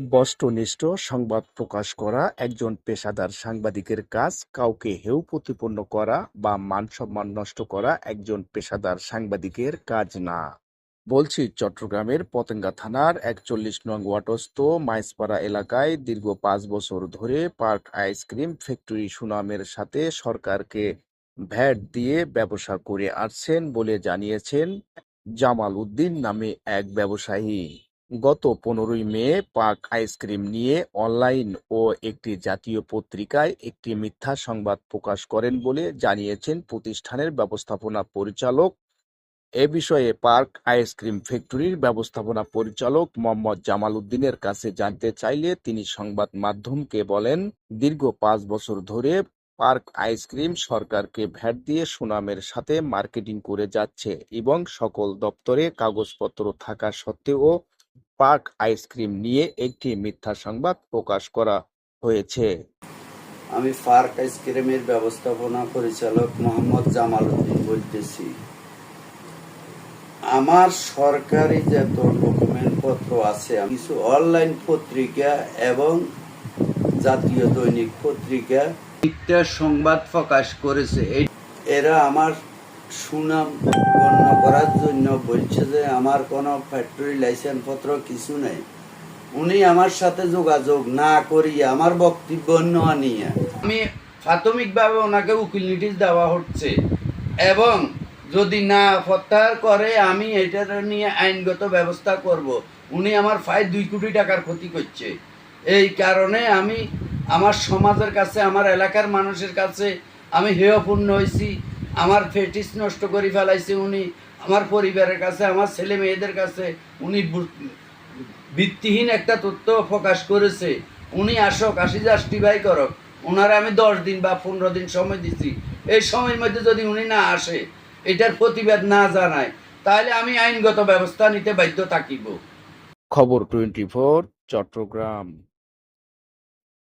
বস্তুনিষ্ঠ সংবাদ প্রকাশ করা, একজন পেশাদার সাংবাদিকের কাজ, কাউকে হেয় প্রতিপন্ন করা বা মান-সম্মান নষ্ট করা একজন পেশাদার সাংবাদিকের কাজ না। বলছি, চট্টগ্রামের পতেঙ্গা থানার একচল্লিশ নং ওয়াটস্থ মাইসপাড়া এলাকায় দীর্ঘ পাঁচ বছর ধরে পার্ক আইসক্রিম ফ্যাক্টরি সুনামের সাথে সরকারকে ভ্যাট দিয়ে ব্যবসা করে আসছেন বলে জানিয়েছেন জামাল উদ্দিন নামে এক ব্যবসায়ী। গত পনেরোই মে পার্ক আইসক্রিম নিয়ে অনলাইন ও একটি জাতীয় পত্রিকায় একটি মিথ্যা সংবাদ প্রকাশ করেন বলে জানিয়েছেন প্রতিষ্ঠানের ব্যবস্থাপনা পরিচালক। এ বিষয়ে পার্ক আইসক্রিম ফ্যাক্টরির ব্যবস্থাপনা পরিচালক মোহাম্মদ জামাল উদ্দিনের কাছে জানতে চাইলে তিনি সংবাদ মাধ্যমকে বলেন, দীর্ঘ পাঁচ বছর ধরে পার্ক আইসক্রিম সরকারকে ভ্যাট দিয়ে সুনামের সাথে মার্কেটিং করে যাচ্ছে এবং সকল দপ্তরে কাগজপত্র থাকা সত্ত্বেও পার্ক আইসক্রিম নিয়ে একটি মিথ্যা সংবাদ প্রকাশ করা হয়েছে। আমি পার্ক আইসক্রিমের ব্যবস্থাপনা পরিচালক মোহাম্মদ জামাল উদ্দিন বলতেছি। আমার সরকারি যত ডকুমেন্ট পত্র আছে কিছু অনলাইন পত্রিকা এবং জাতীয় দৈনিক পত্রিকা সংবাদ প্রকাশ করেছে। এরা আমার সুনাম গণ্য করার জন্য বলছে যে আমার কোনো ফ্যাক্টরি লাইসেন্স পত্র কিছু নেই। উনি আমার সাথে যোগাযোগ না করিয়ে আমার বক্তব্য নেওয়া নিয়ে আমি প্রাথমিকভাবে ওনাকে উকিল নোটিশ দেওয়া হচ্ছে এবং যদি না প্রত্যাহার করে, আমি এটার নিয়ে আইনগত ব্যবস্থা করব। উনি আমার প্রায় দুই কোটি টাকার ক্ষতি করছে। এই কারণে আমি আমার সমাজের কাছে, আমার এলাকার মানুষের কাছে আমি হেয়পূর্ণ হয়েছি। আমার ফেটিস নষ্ট করে ফেলাইছে উনি, আমার পরিবারের কাছে, আমার ছেলে মেয়েদের কাছে। উনি ভিত্তিহীন একটা তথ্য প্রকাশ করেছে। উনি আসক, আসি জাস্টিফাই করক। ওনারা আমি দশ দিন বা পনেরো দিন সময় দিছি। এই সময়ের মধ্যে যদি উনি না আসে, এটার প্রতিবাদ না জানায়, তাহলে আমি আইনগত ব্যবস্থা নিতে বাধ্য থাকিব। খবর টোয়েন্টি ফোর, চট্টগ্রাম।